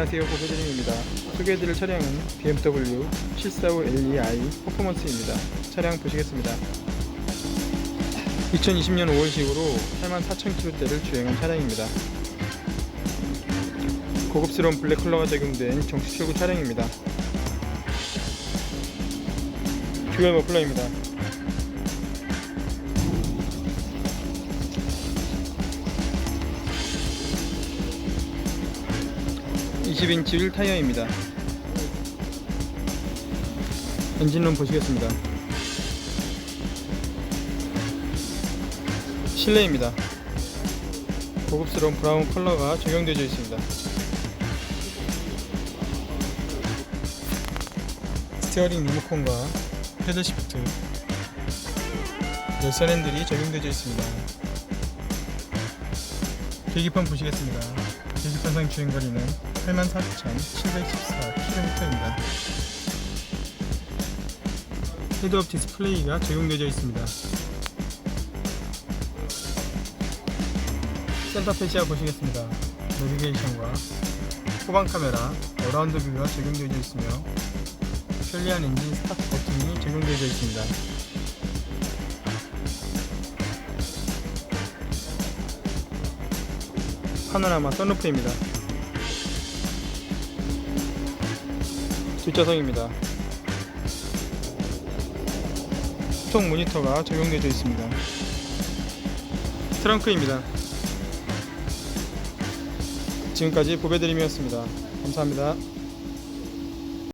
안녕하세요. 고배드림입니다. 소개해드릴 차량은 BMW 745LEI 퍼포먼스입니다. 차량 보시겠습니다. 2020년 5월식으로 84,000km대를 주행한 차량입니다. 고급스러운 블랙 컬러가 적용된 정식 출구 차량입니다. 듀얼 머플러입니다 20인치 휠 타이어입니다. 엔진룸 보시겠습니다. 실내입니다. 고급스러운 브라운 컬러가 적용되어 있습니다. 스티어링 리모컨과 패들 시프트, 열선 핸들이 적용되어 있습니다. 계기판 보시겠습니다. 계기판상 주행거리는 84,714km입니다. 헤드업 디스플레이가 적용되어 있습니다. 센터 패시아 보시겠습니다. 내비게이션과 후방 카메라, 어라운드 뷰가 적용되어 있으며 편리한 엔진 스타트 버튼이 적용되어 있습니다. 파노라마 썬루프입니다. 뒷좌석입니다. 수동 모니터가 적용되어 있습니다. 트렁크입니다. 지금까지 보배드림이었습니다. 감사합니다.